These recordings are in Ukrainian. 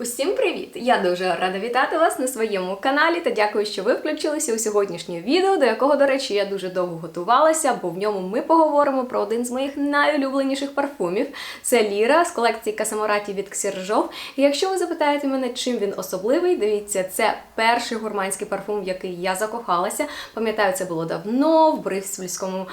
Усім привіт! Я дуже рада вітати вас на своєму каналі та дякую, що ви включилися у сьогоднішнє відео, до якого, до речі, я дуже довго готувалася, бо в ньому ми поговоримо про один з моїх найулюбленіших парфумів. Це Ліра з колекції Касамораті від Ксержов. І якщо ви запитаєте мене, чим він особливий, дивіться, це перший гурманський парфум, в який я закохалася. Пам'ятаю, це було давно, в Брисвільському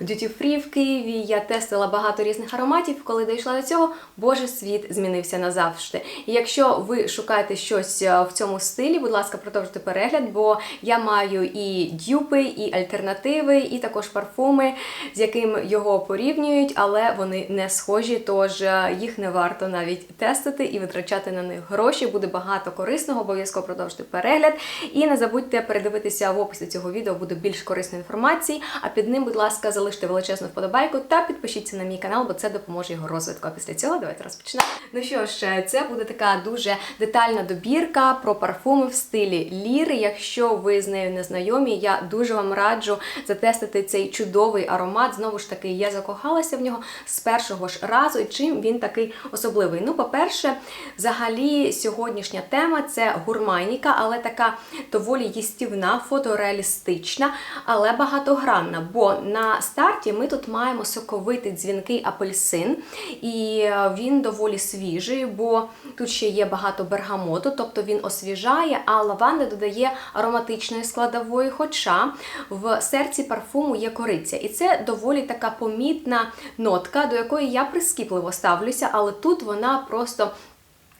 дюті фрі в Києві. Я тестила багато різних ароматів. Коли дійшла до цього, боже світ змінився назавжди. І якщо ви шукаєте щось е, в цьому стилі, будь ласка, продовжуйте перегляд, бо я маю і дюпи, і альтернативи, і також парфуми, з яким його порівнюють, але вони не схожі, тож е, їх не варто навіть тестити і витрачати на них гроші. Буде багато корисного, обов'язково продовжуйте перегляд. І не забудьте передивитися в описі цього відео, буде більш корисної інформації. А під ним, будь ласка, залиште величезну вподобайку та підпишіться на мій канал, бо це допоможе його розвитку. А після цього давайте розпочнемо. Ну що ж, е, це буде така дуже детальна добірка про парфуми в стилі ліри. Якщо ви з нею не знайомі, я дуже вам раджу затестити цей чудовий аромат. Знову ж таки, я закохалася в нього з першого ж разу. І чим він такий особливий? Ну, по-перше, взагалі, сьогоднішня тема це гурманіка, але така доволі їстівна, фотореалістична, але багатогранна. Бо на старті ми тут маємо соковитий дзвінкий апельсин, і е, він доволі свіжий, бо тут ще є багато бергамоту, тобто він освіжає, а лаванда додає ароматичної складової, хоча в серці парфуму є кориця. І це доволі така помітна нотка, до якої я прискіпливо ставлюся, але тут вона просто.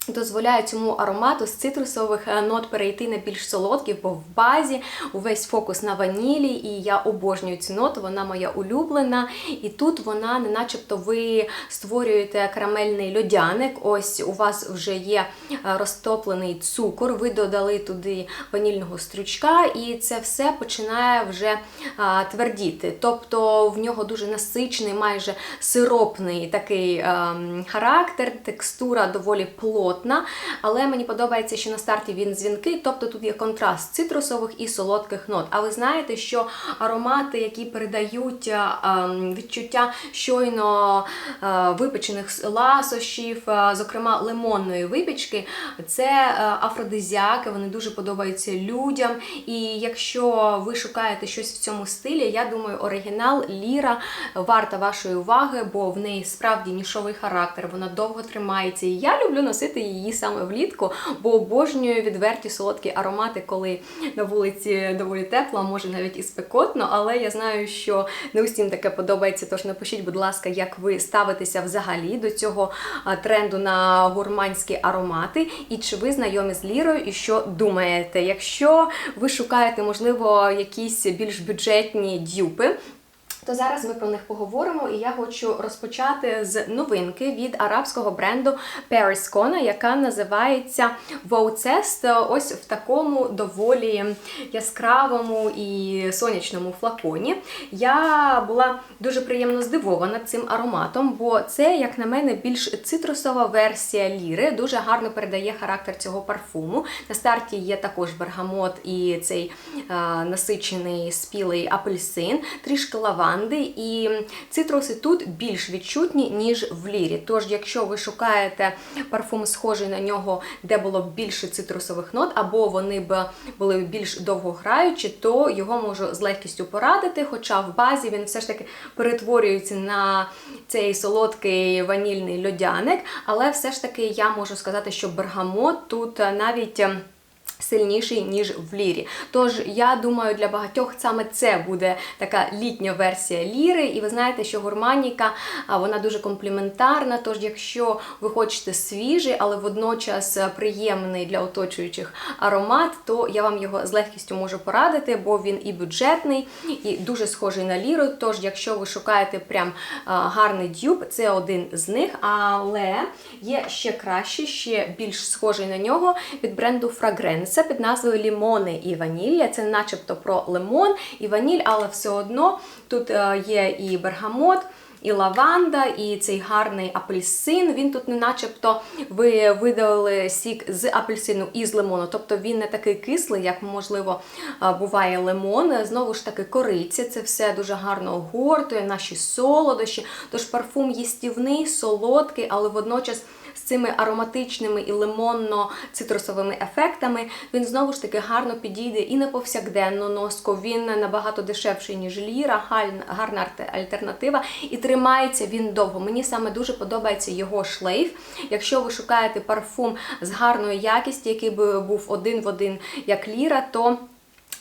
Дозволяє цьому аромату з цитрусових е, нот перейти на більш солодкий, бо в базі увесь фокус на ванілі, і я обожнюю цю ноту, вона моя улюблена. І тут вона, не начебто, ви створюєте карамельний льодяник. Ось у вас вже є е, розтоплений цукор, ви додали туди ванільного стручка, і це все починає вже а, твердіти. Тобто в нього дуже насичений, майже сиропний такий а, характер, текстура доволі плотна плотна, але мені подобається, що на старті він дзвінкий, тобто тут є контраст цитрусових і солодких нот. А ви знаєте, що аромати, які передають відчуття щойно випечених ласощів, зокрема лимонної випічки, це афродизіаки, вони дуже подобаються людям. І якщо ви шукаєте щось в цьому стилі, я думаю, оригінал Ліра варта вашої уваги, бо в неї справді нішовий характер, вона довго тримається. І я люблю носити її саме влітку, бо обожнюю відверті солодкі аромати, коли на вулиці доволі тепло, може навіть і спекотно. Але я знаю, що не усім таке подобається. Тож напишіть, будь ласка, як ви ставитеся взагалі до цього тренду на гурманські аромати, і чи ви знайомі з лірою, і що думаєте? Якщо ви шукаєте, можливо, якісь більш бюджетні дюпи. То зараз ми про них поговоримо, і я хочу розпочати з новинки від арабського бренду Paris Kona, яка називається Voucest ось в такому доволі яскравому і сонячному флаконі. Я була дуже приємно здивована цим ароматом, бо це, як на мене, більш цитрусова версія ліри, дуже гарно передає характер цього парфуму. На старті є також бергамот і цей а, насичений спілий апельсин, трішки лаванди лаванди, і цитруси тут більш відчутні, ніж в лірі. Тож, якщо ви шукаєте парфум, схожий на нього, де було б більше цитрусових нот, або вони б були більш довгограючі, то його можу з легкістю порадити. Хоча в базі він все ж таки перетворюється на цей солодкий ванільний льодяник, але все ж таки я можу сказати, що бергамот тут навіть сильніший, ніж в лірі. Тож, я думаю, для багатьох саме це буде така літня версія ліри. І ви знаєте, що гурманіка вона дуже компліментарна. Тож, якщо ви хочете свіжий, але водночас приємний для оточуючих аромат, то я вам його з легкістю можу порадити, бо він і бюджетний, і дуже схожий на ліру. Тож, якщо ви шукаєте прям гарний дюб, це один з них. Але є ще краще, ще більш схожий на нього від бренду Fragrance. Це під назвою Лімони і ванілля. Це начебто про лимон і ваніль, але все одно тут е, є і бергамот. І лаванда, і цей гарний апельсин. Він тут не начебто ви видали сік з апельсину і з лимону. Тобто він не такий кислий, як, можливо, е, буває лимон. Знову ж таки, кориця. Це все дуже гарно огортує, наші солодощі. Тож парфум їстівний, солодкий, але водночас з цими ароматичними і лимонно-цитрусовими ефектами. Він знову ж таки гарно підійде і на повсякденну носку. Він набагато дешевший, ніж ліра, гарна альтернатива. І тримається він довго. Мені саме дуже подобається його шлейф. Якщо ви шукаєте парфум з гарної якісті, який би був один в один як ліра, то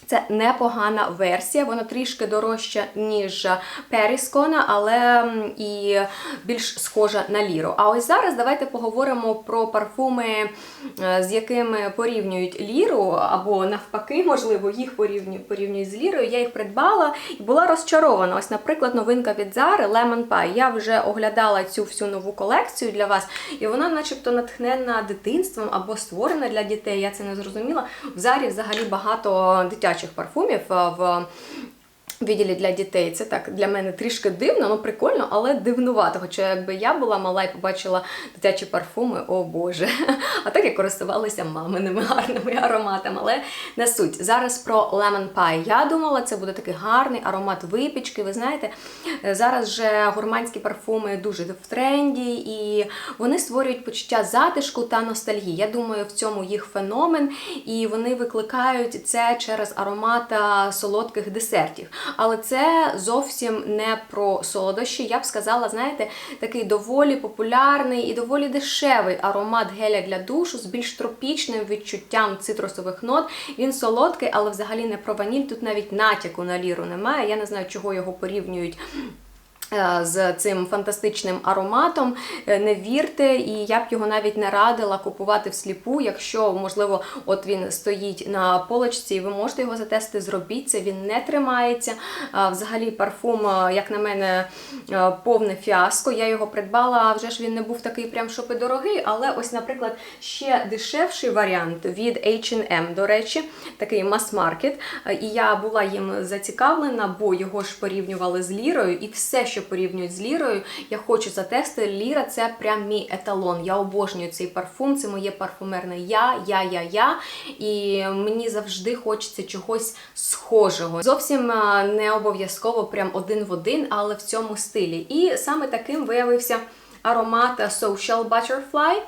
це непогана версія, вона трішки дорожча, ніж Періскона, але і більш схожа на ліру. А ось зараз давайте поговоримо про парфуми, е, з якими порівнюють ліру, або навпаки, можливо, їх порівнюють, порівнюють з лірою. Я їх придбала і була розчарована. Ось, наприклад, новинка від Zara Lemon Pie. Я вже оглядала цю всю нову колекцію для вас, і вона, начебто, натхнена дитинством або створена для дітей. Я це не зрозуміла. В Зарі взагалі багато дитячих парфумів в. Відділі для дітей це так для мене трішки дивно, ну прикольно, але дивнувато. Хоча якби я була мала і побачила дитячі парфуми, о Боже. А так я користувалася маминими гарними ароматами, але не суть. Зараз про Lemon Pie. Я думала, це буде такий гарний аромат випічки. Ви знаєте, е, зараз же гурманські парфуми дуже в тренді, і вони створюють почуття затишку та ностальгії. Я думаю, в цьому їх феномен, і вони викликають це через аромат а, солодких десертів. Але це зовсім не про солодощі. Я б сказала, знаєте, такий доволі популярний і доволі дешевий аромат геля для душу з більш тропічним відчуттям цитрусових нот. Він солодкий, але взагалі не про ваніль. Тут навіть натяку на ліру немає. Я не знаю, чого його порівнюють. Е, З цим фантастичним ароматом Е, не вірте, і я б його навіть не радила купувати всліпу. Якщо, можливо, от він стоїть на полочці, і ви можете його затестити, зробіть це. Він не тримається. Взагалі, парфум, е, як на мене, повне фіаско. Я його придбала. Вже ж він не був такий прям щоб і дорогий. Але ось, наприклад, ще дешевший варіант від H&M, до речі, такий мас-маркет. І я була їм зацікавлена, бо його ж порівнювали з лірою, і все, що порівнюють з лірою, я хочу затестити. Ліра це прям мій еталон. Я обожнюю цей парфум, це моє парфумерне я, я, я, я. І мені завжди хочеться чогось схожого. Зовсім е, не обов'язково прям один в один, але в цьому стилі. І саме таким виявився аромат Social Butterfly.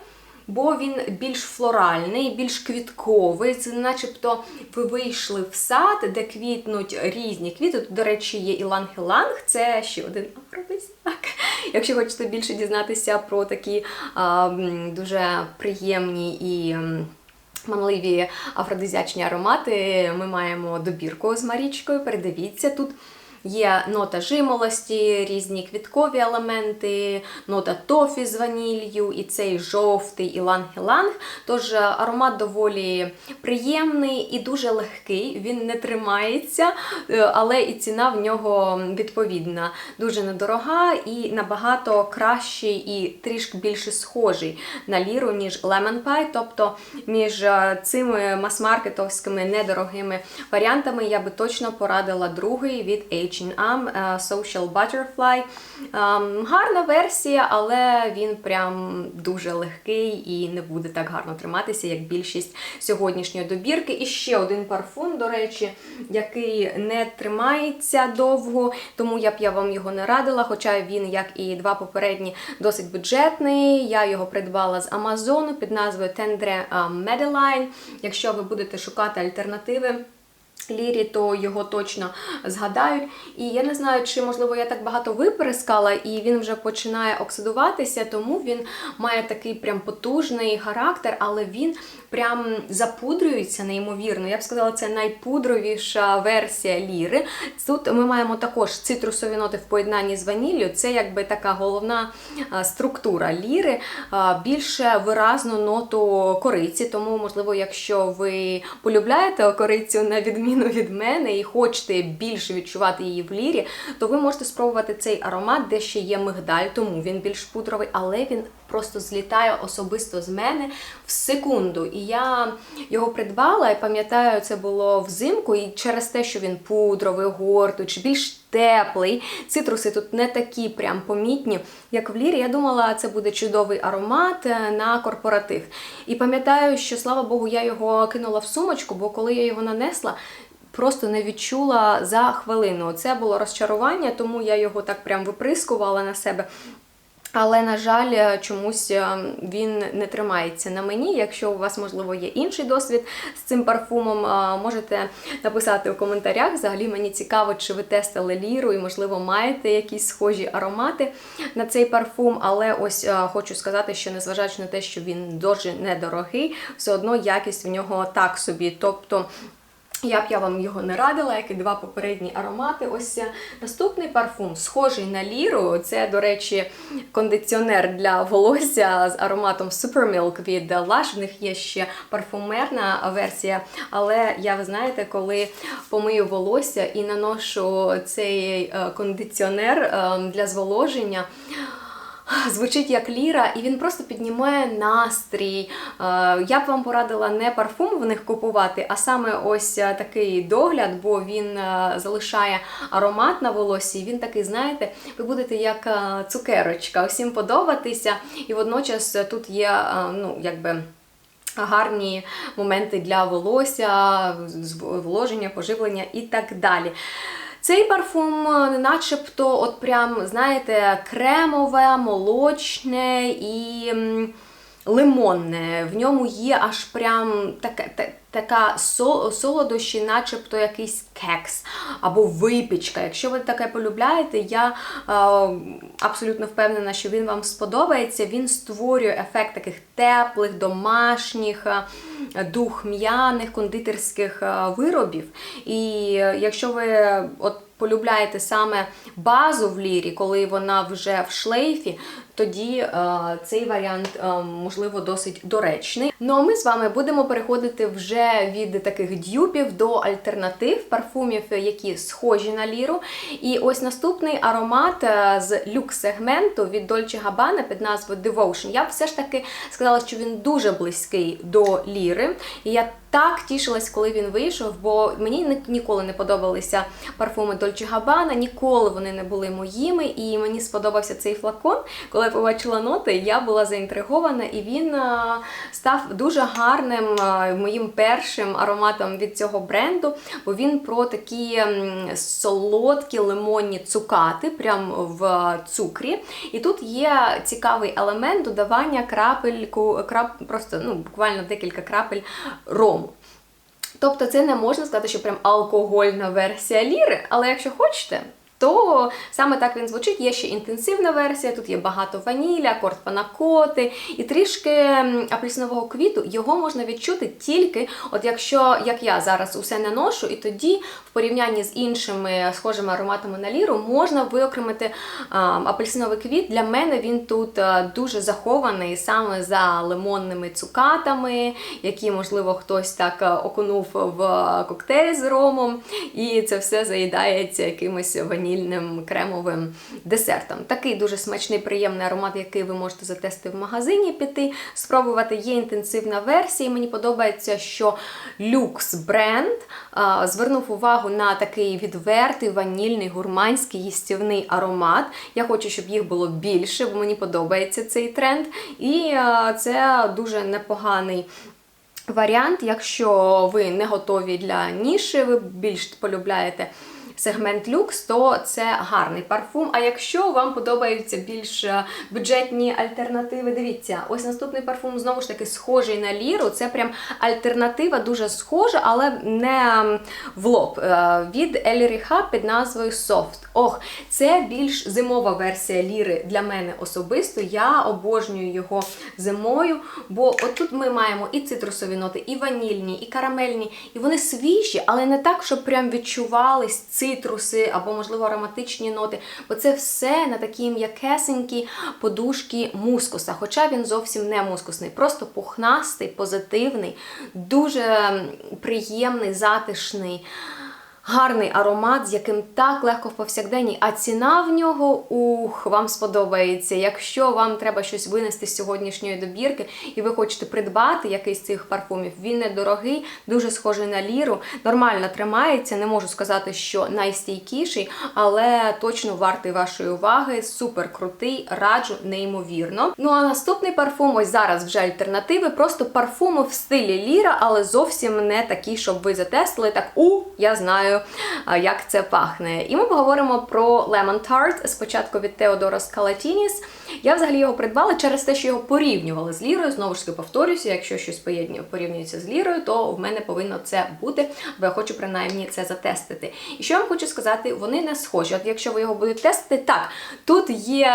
Бо він більш флоральний, більш квітковий. Це начебто ви вийшли в сад, де квітнуть різні квіти. Тут, до речі, є іланг-іланг, це ще один афродизіак. Якщо хочете більше дізнатися про такі а, дуже приємні і. Манливі афродизіачні аромати. Ми маємо добірку з Марічкою. Передивіться тут. Є нота жимолості, різні квіткові елементи, нота тофі з ванілью і цей жовтий іланг-іланг. Тож е, аромат доволі приємний і дуже легкий. Він не тримається, е, але і ціна в нього відповідна. Дуже недорога і набагато кращий і трішки більше схожий на ліру, ніж Lemon Pie. Тобто між е, цими мас-маркетовськими недорогими варіантами я би точно порадила другий від H&M е, Social Butterfly. Ем, Гарна версія, але він прям дуже легкий і не буде так гарно триматися, як більшість сьогоднішньої добірки. І ще один парфум, до речі, який не тримається довго, тому я б я вам його не радила. Хоча він, як і два попередні, досить бюджетний. Я його придбала з Амазону під назвою Tendre Madeline. Якщо ви будете шукати альтернативи. Лірі, то його точно згадають. І я не знаю, чи можливо я так багато виперескала, і він вже починає оксидуватися, тому він має такий прям потужний характер, але він прям запудрюється неймовірно. Я б сказала, це найпудровіша версія ліри. Тут ми маємо також цитрусові ноти в поєднанні з ваніллю. Це якби така головна структура ліри, більше виразну ноту кориці. Тому, можливо, якщо ви полюбляєте корицю на відміну від мене і хочете більше відчувати її в лірі, то ви можете спробувати цей аромат, де ще є мигдаль, тому він більш пудровий, але він просто злітає особисто з мене в секунду. І я його придбала, і пам'ятаю, це було взимку, і через те, що він пудровий, гортуч, більш теплий. Цитруси тут не такі прям помітні, як в лірі. Я думала, це буде чудовий аромат е, на корпоратив. І пам'ятаю, що слава Богу, я його кинула в сумочку, бо коли я його нанесла. Просто не відчула за хвилину. Це було розчарування, тому я його так прям виприскувала на себе. Але, на жаль, е, чомусь е, він не тримається на мені. Якщо у вас, можливо, є інший досвід з цим парфумом, е, можете написати у коментарях. Взагалі мені цікаво, чи ви тестили ліру і, можливо, маєте якісь схожі аромати на цей парфум. Але ось хочу сказати, що незважаючи на те, що він дуже недорогий, все одно якість в нього так собі. Тобто. Я б я вам його не радила, як і два попередні аромати. Ось е, наступний парфум, схожий на ліру. Це, до речі, кондиціонер для волосся з ароматом Supermilk від Lush. В них є ще парфумерна версія. Але я, ви знаєте, коли помию волосся і наношу цей е, кондиціонер е, для зволоження звучить як ліра, і він просто піднімає настрій. Е, я б вам порадила не парфум в них купувати, а саме ось е, такий догляд, бо він е, залишає аромат на волосі. Він такий, знаєте, ви будете як цукерочка, усім подобатися. І водночас тут є, ну, якби. Гарні моменти для волосся, вложення, поживлення і так далі. Цей парфум, е, начебто, от прям, знаєте, кремове, молочне і лимонне. В ньому є аж прям таке така солодощі, начебто якийсь кекс або випічка. Якщо ви таке полюбляєте, я е, абсолютно впевнена, що він вам сподобається. Він створює ефект таких теплих, домашніх, е, духм'яних кондитерських е, виробів. І якщо ви от полюбляєте саме базу в лірі, коли вона вже в шлейфі, тоді е, цей варіант е, можливо досить доречний. Ну а ми з вами будемо переходити вже від таких дюпів до альтернатив парфумів, які схожі на ліру. І ось наступний аромат е, з люкс-сегменту від Dolce Gabbana під назвою Devotion. Я б все ж таки сказала, що він дуже близький до ліри. І я так тішилась, коли він вийшов, бо мені ніколи не подобалися парфуми Dolce Gabbana, ніколи вони не були моїми, і мені сподобався цей флакон. Коли я побачила ноти, я була заінтригована, і він став дуже гарним моїм першим ароматом від цього бренду, бо він про такі солодкі лимонні цукати, прямо в цукрі. І тут є цікавий елемент додавання крапельку, крап, просто ну, буквально декілька крапель рому. Тобто це не можна сказати, що прям алкогольна версія ліри, але якщо хочете, то саме так він звучить. Є ще інтенсивна версія, тут є багато ваніля, корт панакоти і трішки апельсинового квіту. Його можна відчути тільки, от якщо, як я зараз усе наношу, і тоді в порівнянні з іншими схожими ароматами на ліру можна виокремити апельсиновий квіт. Для мене він тут а, дуже захований саме за лимонними цукатами, які, можливо, хтось так окунув в коктейль з ромом, і це все заїдається якимось ваніль ванільним кремовим десертом. Такий дуже смачний, приємний аромат, який ви можете затести в магазині, піти, спробувати. Є інтенсивна версія. Мені подобається, що люкс бренд звернув увагу на такий відвертий ванільний гурманський їстівний аромат. Я хочу, щоб їх було більше, бо мені подобається цей тренд. І це дуже непоганий. Варіант, якщо ви не готові для ніші, ви більш полюбляєте сегмент люкс, то це гарний парфум. А якщо вам подобаються більш е, бюджетні альтернативи, дивіться, ось наступний парфум знову ж таки схожий на ліру. Це прям альтернатива дуже схожа, але не в лоб. Е, від Еліріха під назвою Soft. Ох, це більш зимова версія ліри для мене особисто. Я обожнюю його зимою, бо отут ми маємо і цитрусові ноти, і ванільні, і карамельні, і вони свіжі, але не так, щоб прям відчувались цитруси або, можливо, ароматичні ноти. Бо це все на такі м'якесенькі подушки мускуса. Хоча він зовсім не мускусний, просто пухнастий, позитивний, дуже приємний, затишний. Гарний аромат, з яким так легко в повсякденні, а ціна в нього ух, вам сподобається. Якщо вам треба щось винести з сьогоднішньої добірки, і ви хочете придбати якийсь з цих парфумів, він недорогий, дуже схожий на ліру, нормально тримається. Не можу сказати, що найстійкіший, але точно вартий вашої уваги. Супер крутий, раджу, неймовірно. Ну а наступний парфум, ось зараз вже альтернативи, просто парфуми в стилі ліра, але зовсім не такі, щоб ви затестили. Так, у, я знаю знаю, як це пахне. І ми поговоримо про Lemon Tart, спочатку від Теодора Скалатініс. Я взагалі його придбала через те, що його порівнювали з лірою. Знову ж таки повторюся, якщо щось порівнюється з лірою, то в мене повинно це бути, бо я хочу принаймні це затестити. І що я вам хочу сказати, вони не схожі. От якщо ви його будете тестити, так, тут є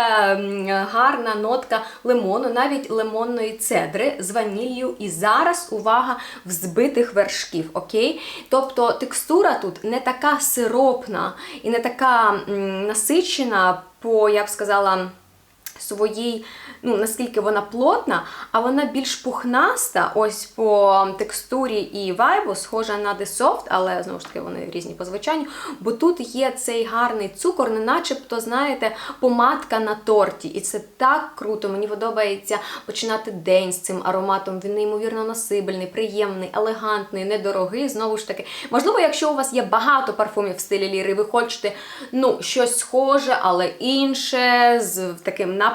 гарна нотка лимону, навіть лимонної цедри з ваніллю. І зараз увага взбитих вершків. Окей? Тобто текстура тут не така сиропна і не така насичена по, я б сказала, своїй, ну наскільки вона плотна, а вона більш пухнаста, ось по текстурі і вайбу, схожа на The Soft, але знову ж таки вони різні по звучанню. Бо тут є цей гарний цукор, не начебто, знаєте, помадка на торті. І це так круто. Мені подобається починати день з цим ароматом. Він неймовірно насибельний, приємний, елегантний, недорогий. Знову ж таки, можливо, якщо у вас є багато парфумів в стилі ліри, ви хочете ну, щось схоже, але інше, з таким напрямком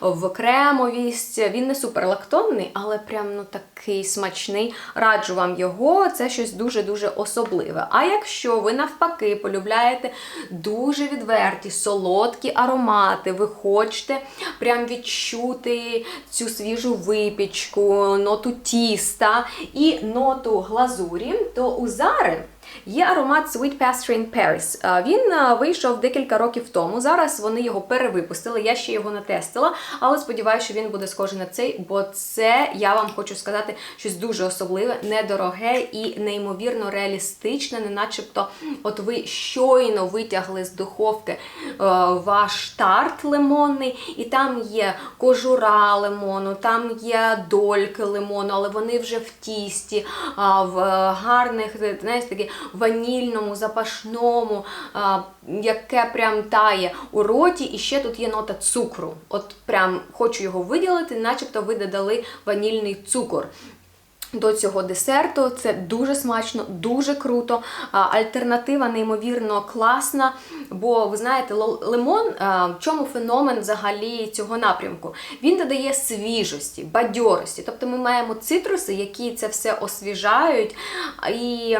в кремовість. Він не суперлактонний, але прям ну такий смачний. Раджу вам його. Це щось дуже-дуже особливе. А якщо ви навпаки полюбляєте дуже відверті, солодкі аромати, ви хочете прям відчути цю свіжу випічку, ноту тіста і ноту глазурі, то у Зари Є аромат Sweet Pastry in Paris. Він вийшов декілька років тому. Зараз вони його перевипустили. Я ще його не тестила, але сподіваюся, що він буде схожий на цей, бо це, я вам хочу сказати, щось дуже особливе, недороге і неймовірно реалістичне, не начебто, от ви щойно витягли з духовки е, ваш тарт лимонний, і там є кожура лимону, там є дольки лимону, але вони вже в тісті, в е, гарних, знаєте, такі ванільному, запашному, а, яке прям тає у роті, і ще тут є нота цукру. От прям хочу його виділити, начебто ви додали ванільний цукор. До цього десерту це дуже смачно, дуже круто. Альтернатива неймовірно класна. Бо ви знаєте, лимон, в чому феномен взагалі цього напрямку? Він додає свіжості, бадьорості. Тобто ми маємо цитруси, які це все освіжають і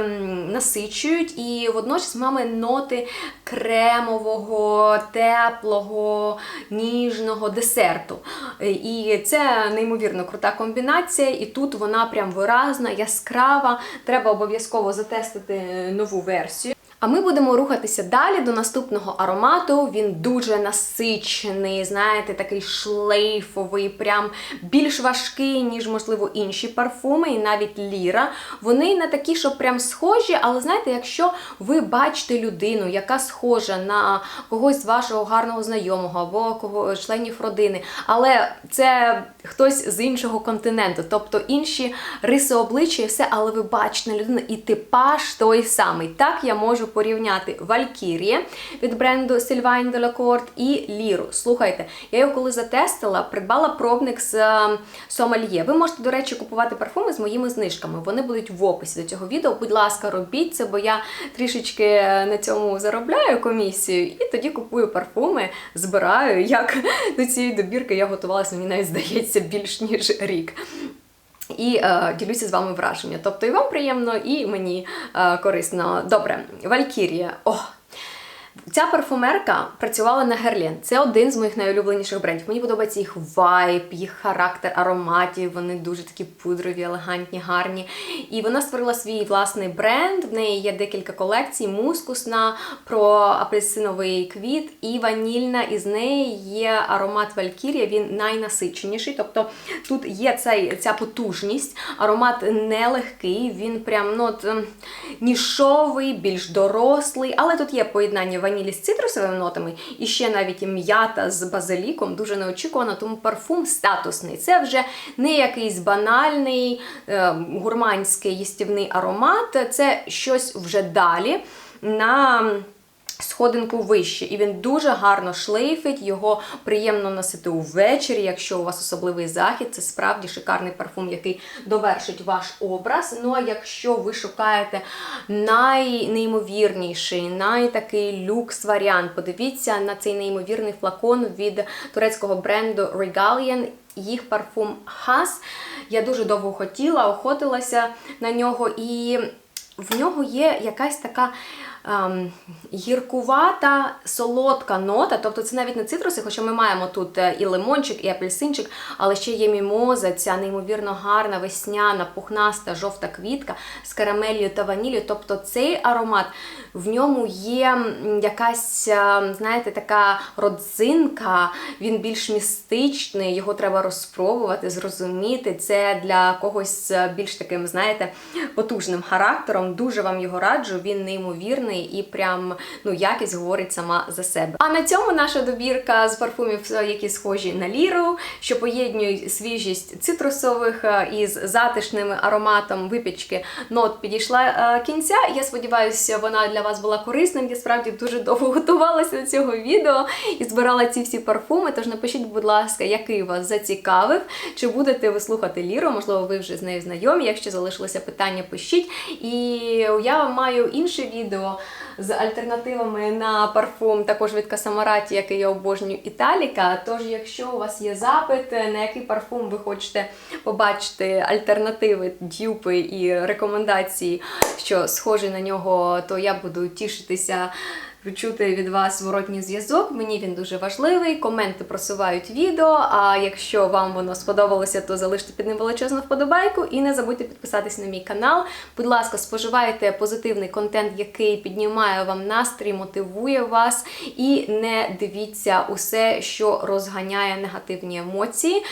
насичують, і водночас маємо ноти кремового, теплого, ніжного десерту. І це неймовірно крута комбінація, і тут вона прям виразна, яскрава. Треба обов'язково затестити нову версію. А ми будемо рухатися далі до наступного аромату. Він дуже насичений, знаєте, такий шлейфовий, прям більш важкий, ніж, можливо, інші парфуми, і навіть ліра. Вони не такі, що прям схожі, але знаєте, якщо ви бачите людину, яка схожа на когось з вашого гарного знайомого або кого членів родини, але це хтось з іншого континенту, тобто інші риси обличчя і все, але ви бачите людину і типаж той самий. Так я можу порівняти Valkyrie від бренду Sylvain de la Court і Ліру. Слухайте, я його коли затестила, придбала пробник з е, Sommelier. Ви можете, до речі, купувати парфуми з моїми знижками. Вони будуть в описі до цього відео. Будь ласка, робіть це, бо я трішечки на цьому заробляю комісію, і тоді купую парфуми, збираю. Як до цієї добірки я готувалася, мені навіть здається, більш ніж рік. І е, ділюся з вами враження. Тобто і вам приємно, і мені е, корисно. Добре, Валькірія. О, Ця парфумерка працювала на Герлен. Це один з моїх найулюбленіших брендів. Мені подобається їх вайб, їх характер ароматів. Вони дуже такі пудрові, елегантні, гарні. І вона створила свій власний бренд. В неї є декілька колекцій: мускусна, про апельсиновий квіт і ванільна. І з неї є аромат Валькірія. Він найнасиченіший. Тобто тут є цей, ця потужність. Аромат нелегкий, він прям ну, от, ем, нішовий, більш дорослий, але тут є поєднання ванілі з цитрусовими нотами і ще навіть м'ята з базиліком, дуже неочікувано, тому парфум статусний. Це вже не якийсь банальний е, гурманський їстівний аромат, це щось вже далі на сходинку вище, і він дуже гарно шлейфить, його приємно носити увечері, якщо у вас особливий захід, це справді шикарний парфум, який довершить ваш образ. Ну а якщо ви шукаєте найнеймовірніший, найтакий люкс-варіант, подивіться на цей неймовірний флакон від турецького бренду Regalian. Їх парфум Хас. Я дуже довго хотіла, охотилася на нього і в нього є якась така ем, гіркувата, солодка нота. Тобто це навіть не цитруси, хоча ми маємо тут е, і лимончик, і апельсинчик, але ще є мімоза, ця неймовірно гарна, весняна, пухнаста, жовта квітка з карамелью та ваніллю. Тобто цей аромат, в ньому є якась, е, знаєте, така родзинка, він більш містичний, його треба розпробувати, зрозуміти. Це для когось е, більш таким, знаєте, потужним характером. Дуже вам його раджу. Він неймовірний і прям ну якість говорить сама за себе. А на цьому наша добірка з парфумів, е, які схожі на ліру, що поєднують свіжість цитрусових е, із затишним ароматом випічки нот підійшла е, кінця. Я сподіваюся, вона для вас була корисною. Я справді дуже довго готувалася до цього відео і збирала ці всі парфуми. Тож напишіть, будь ласка, який вас зацікавив, чи будете ви слухати ліру, можливо, ви вже з нею знайомі. Якщо залишилося питання, пишіть. І я маю інше відео з альтернативами на парфум, також від Касамараті, який я обожнюю Італіка. Тож, якщо у вас є запит, на який парфум ви хочете побачити альтернативи, дюпи і рекомендації, що схожі на нього, то я буду тішитися. Чути від вас зворотній зв'язок, мені він дуже важливий. Коменти просувають відео. А якщо вам воно сподобалося, то залиште під ним величезну вподобайку і не забудьте підписатись на мій канал. Будь ласка, споживайте позитивний контент, який піднімає вам настрій, мотивує вас, і не дивіться усе, що розганяє негативні емоції.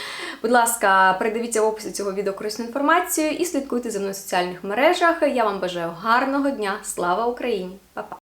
Будь ласка, передивіться в описі цього відео корисну інформацію і слідкуйте за мною в соціальних мережах. Я вам бажаю гарного дня. Слава Україні! Па-па!